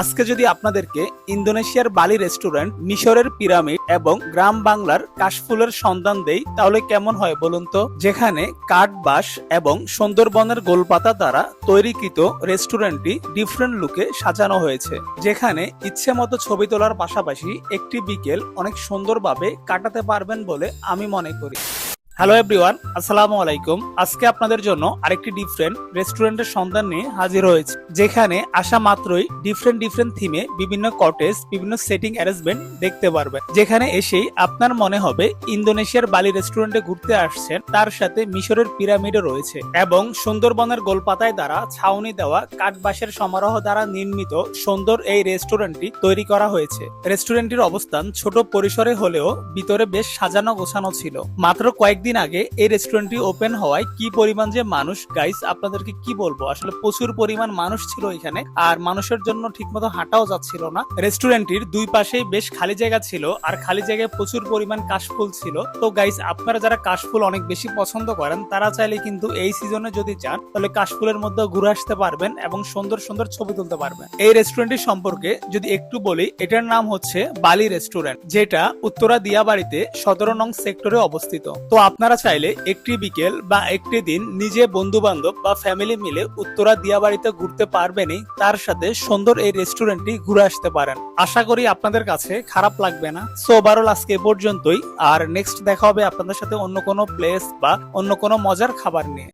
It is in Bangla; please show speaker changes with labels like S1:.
S1: আজকে যদি আপনাদেরকে ইন্দোনেশিয়ার বালি রেস্টুরেন্ট, মিশরের পিরামিড এবং গ্রাম বাংলার কাশফুলের সন্ধান দেই, তাহলে কেমন হয় বলুন তো? যেখানে কাঠ বাঁশ এবং সুন্দরবনের গোলপাতা দ্বারা তৈরিকৃত রেস্টুরেন্টটি ডিফারেন্ট লুকে সাজানো হয়েছে। যেখানে ইচ্ছে মতো ছবি তোলার পাশাপাশি একটি বিকেল অনেক সুন্দরভাবে কাটাতে পারবেন বলে আমি মনে করি। হ্যালো এভরিওয়ান আসসালামু আলাইকুম আজকে আপনাদের জন্য আরেকটি ডিফারেন্ট রেস্টুরেন্টের সন্ধান নিয়ে হাজির হয়েছে, যেখানে আসা মাত্রই ডিফারেন্ট ডিফারেন্ট থিমে বিভিন্ন কটেজ বিভিন্ন সেটিং অ্যারেঞ্জমেন্ট দেখতে পারবেন। যেখানে এসেই আপনার মনে হবে ইন্দোনেশিয়ার বালি রেস্টুরেন্টে ঘুরতে আসছেন, তার সাথে মিশরের পিরামিডও রয়েছে এবং সুন্দরবনের গোলপাতায় দ্বারা ছাউনি দেওয়া কাঠবাসের সমারোহ দ্বারা নির্মিত সুন্দর এই রেস্টুরেন্টটি তৈরি করা হয়েছে। রেস্টুরেন্টটির অবস্থান ছোট পরিসরে হলেও ভিতরে বেশ সাজানো গোছানো ছিল। মাত্র কয়েকদিন আগে এই রেস্টুরেন্টটি ওপেন হওয়ায় কি পরিমাণ যে মানুষ? গাইস আপনাদেরকে কি বলব? আসলে প্রচুর পরিমাণ মানুষ ছিল এখানে আর মানুষের জন্য ঠিকমতো হাঁটাও যাচ্ছিল না। রেস্টুরেন্টটির দুই পাশেই বেশ খালি জায়গা ছিল আর খালি জায়গায় প্রচুর পরিমাণ কাশফুল ছিল। তো গাইস আপনারা যারা কাশফুল অনেক বেশি পছন্দ করেন, তারা চাইলে কিন্তু এই সিজনে যদি চান, তাহলে কাশফুলের মধ্যে ঘুরে আসতে পারবেন এবং সুন্দর সুন্দর ছবি তুলতে পারবেন। এই রেস্টুরেন্টটি সম্পর্কে যদি একটু বলি, এটার নাম হচ্ছে বালি রেস্টুরেন্ট যেটা উত্তরা দিয়াবাড়িতে সতেরো নং সেক্টরে অবস্থিত। তো আপনারা চাইলে একটি বিকেল বা একটি দিন নিজে বন্ধু বান্ধব বা ফ্যামিলি মিলে উত্তরা দিয়াবাড়িতে ঘুরতে পারবেনই, তার সাথে সুন্দর এই রেস্টুরেন্টটি ঘুরে আসতে পারেন। আশা করি আপনাদের কাছে খারাপ লাগবে না। সো ওভারঅল আজকে পর্যন্তই। আর নেক্সট দেখা হবে আপনাদের সাথে অন্য কোনো প্লেস বা অন্য কোনো মজার খাবার নিয়ে।